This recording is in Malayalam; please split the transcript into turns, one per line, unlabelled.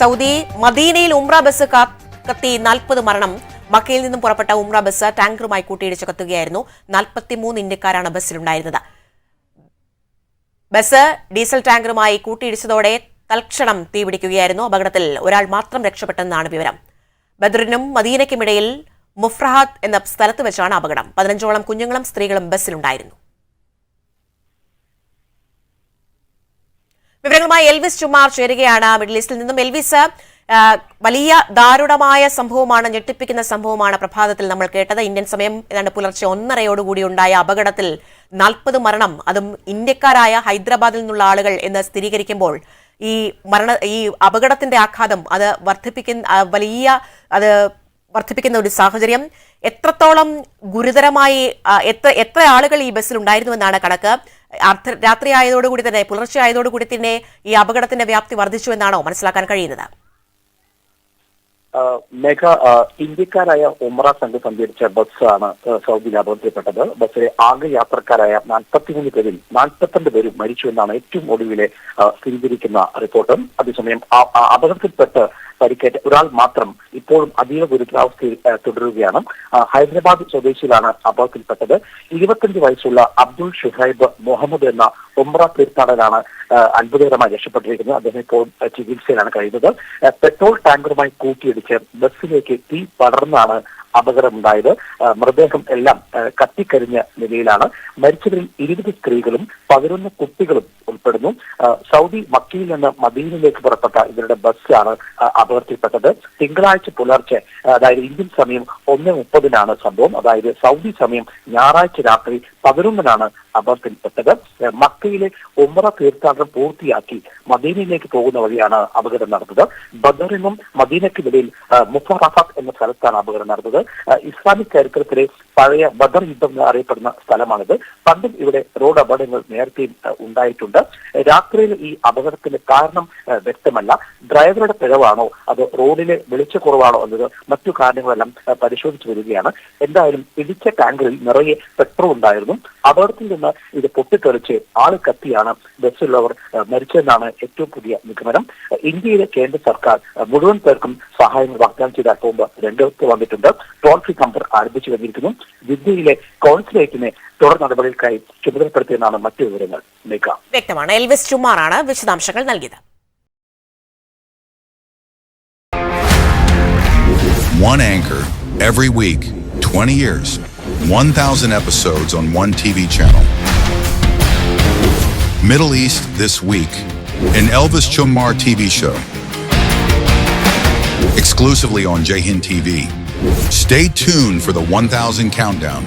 സൗദി മദീനയിൽ ഉംറ ബസ് കത്തി നാൽപ്പത് മരണം. മക്കയിൽ നിന്നും പുറപ്പെട്ട ഉംറ ബസ് ടാങ്കറുമായി കൂട്ടിയിടിച്ച് കത്തുകയായിരുന്നു. നാൽപ്പത്തിമൂന്ന് ഇന്ത്യക്കാരാണ് ബസ്സിലുണ്ടായിരുന്നത്. ബസ് ഡീസൽ ടാങ്കറുമായി കൂട്ടിയിടിച്ചതോടെ തൽക്ഷണം തീപിടിക്കുകയായിരുന്നു. അപകടത്തിൽ ഒരാൾ മാത്രം രക്ഷപ്പെട്ടെന്നാണ് വിവരം. ബദറിനും മദീനയ്ക്കുമിടയിൽ മുഫ്രഹാത്ത് എന്ന സ്ഥലത്ത് വെച്ചാണ് അപകടം. പതിനഞ്ചോളം കുഞ്ഞുങ്ങളും സ്ത്രീകളും ബസ്സിലുണ്ടായിരുന്നു. വിവരങ്ങളുമായി എൽവിസ് ചുമാർ ചേരുകയാണ് മിഡിൽ ഈസ്റ്റിൽ നിന്നും. എൽവിസ് വലിയ ദാരുണമായ സംഭവമാണ് ഞെട്ടിപ്പിക്കുന്ന സംഭവമാണ് പ്രഭാതത്തിൽ നമ്മൾ കേട്ടത്. ഇന്ത്യൻ സമയം ഏതാണ്ട് പുലർച്ചെ ഒന്നരയോടുകൂടി ഉണ്ടായ അപകടത്തിൽ നാൽപ്പത് മരണം. അതും ഇന്ത്യക്കാരായ ഹൈദരാബാദിൽ നിന്നുള്ള ആളുകൾ എന്ന് സ്ഥിരീകരിക്കുമ്പോൾ ഈ മരണ ഈ അപകടത്തിന്റെ ആഘാതം അത് വർദ്ധിപ്പിക്കുന്ന വലിയ അത് വർദ്ധിപ്പിക്കുന്ന ഒരു സാഹചര്യം. എത്രത്തോളം ഗുരുതരമായി എത്ര എത്ര ആളുകൾ ഈ ബസ്സിൽ ഉണ്ടായിരുന്നു എന്നാണ് കണക്ക്. അർദ്ധ രാത്രി ആയതോടുകൂടി തന്നെ പുലർച്ചെ ആയതോടുകൂടി തന്നെ ഈ അപകടത്തിന്റെ വ്യാപ്തി വർദ്ധിച്ചു എന്നാണോ മനസ്സിലാക്കാൻ കഴിയുന്നത്?
മേഘ ഇന്ത്യക്കാരായ ഉമ്ര സംഘം സഞ്ചരിച്ച ബസ്സാണ് സൗദിയിൽ അപകടത്തിൽപ്പെട്ടത് ബസ്സിലെ ആകെ യാത്രക്കാരായ നാൽപ്പത്തിമൂന്ന് പേരിൽ നാൽപ്പത്തിരണ്ട് പേരും മരിച്ചു എന്നാണ് ഏറ്റവും ഒടുവിലെ സ്ഥിരീകരിക്കുന്ന റിപ്പോർട്ട്. അതേസമയം അപകടത്തിൽപ്പെട്ട് പരിക്കേറ്റ ഒരാൾ മാത്രം ഇപ്പോഴും അതീവ ഗുരുതരാവസ്ഥയിൽ തുടരുകയാണ്. ഹൈദരാബാദ് സ്വദേശിയിലാണ് അപകടത്തിൽപ്പെട്ടത്. ഇരുപത്തിയഞ്ച് വയസ്സുള്ള അബ്ദുൾ ഷുഹൈബ് മുഹമ്മദ് എന്ന ഉമ്ര തീർത്ഥാടകനാണ് അത്ഭുതകരമായി രക്ഷപ്പെട്ടിരിക്കുന്നത്. അദ്ദേഹം ഇപ്പോൾ ചികിത്സയിലാണ് കഴിയുന്നത്. പെട്രോൾ ടാങ്കറുമായി കൂട്ടിയിടിച്ച് ബസ്സിലേക്ക് തീ പടർന്നാണ് അപകടമുണ്ടായത്. മൃതദേഹം എല്ലാം കത്തിക്കരിഞ്ഞ നിലയിലാണ്. മരിച്ചവരിൽ ഇരുപത് സ്ത്രീകളും പതിനൊന്ന് കുട്ടികളും ഉൾപ്പെടുന്നു. സൗദി മക്കയിൽ നിന്ന് മദീനിലേക്ക് പുറപ്പെട്ട ഇവരുടെ ബസ്സാണ് അപകടത്തിൽപ്പെട്ടത്. തിങ്കളാഴ്ച പുലർച്ചെ അതായത് ഇന്ത്യൻ സമയം ഒന്ന് മുപ്പതിനാണ് സംഭവം. അതായത് സൗദി സമയം ഞായറാഴ്ച രാത്രി പതിനൊന്നിനാണ് അപകടത്തിൽപ്പെട്ടത്. മക്കയിലെ ഉമ്ര തീർത്ഥാടനം പൂർത്തിയാക്കി മദീനയിലേക്ക് പോകുന്ന വഴിയാണ് അപകടം നടന്നത്. ബദറിനും മദീനയ്ക്കുമിടയിൽ മുഫറഫത്ത് എന്ന സ്ഥലത്താണ് അപകടം നടന്നത്. ഇസ്ലാമിക് ചരിത്രത്തിലെ പഴയ ബദർ യുദ്ധം അറിയപ്പെടുന്ന സ്ഥലമാണിത്. പണ്ടും ഇവിടെ റോഡ് അപകടങ്ങൾ നേരത്തെയും ഉണ്ടായിട്ടുണ്ട്. രാത്രിയിൽ ഈ അപകടത്തിന് കാരണം വ്യക്തമല്ല. ഡ്രൈവറുടെ പിഴവാണോ? അത് റോഡിലെ വെളിച്ചക്കുറവാണോ എന്നത് മറ്റു കാരണങ്ങളെല്ലാം പരിശോധിച്ചു വരികയാണ്. എന്തായാലും ഇടിച്ച ടാങ്കറിൽ നിറയെ പെട്രോൾ ഉണ്ടായിരുന്നു. അപകടത്തിൽ നിന്ന് ഇത് പൊട്ടിത്തെറിച്ച് ആൾ കത്തിയാണ് ബസ്സിലുള്ളവർ മരിച്ചതെന്നാണ് ഏറ്റവും പുതിയ നിഗമനം. ഇന്ത്യയിലെ കേന്ദ്ര സർക്കാർ മുഴുവൻ പേർക്കും സഹായങ്ങൾ വാഗ്ദാനം ചെയ്ത മുമ്പ് രംഗത്ത് വന്നിട്ടുണ്ട്. ടോൾ ഫ്രീ നമ്പർ ആരംഭിച്ചു കഴിഞ്ഞിരിക്കുന്നു വിദ്യയിലെ കോൺസുലേറ്റിനെ തുടർ നടപടികൾക്കായി ചുമതലപ്പെടുത്തിയെന്നാണ് മറ്റു വിവരങ്ങൾ നീക്കാം
വ്യക്തമാണ് എൽവിസ് ചുമാറാണ് വിശദാംശങ്ങൾ നൽകിയത്
One anchor every week, 20 years, 1,000 episodes on one TV channel. Middle East This Week, an Elvis Chumar TV show. Exclusively on Jahin TV. Stay tuned for the 1,000 countdown.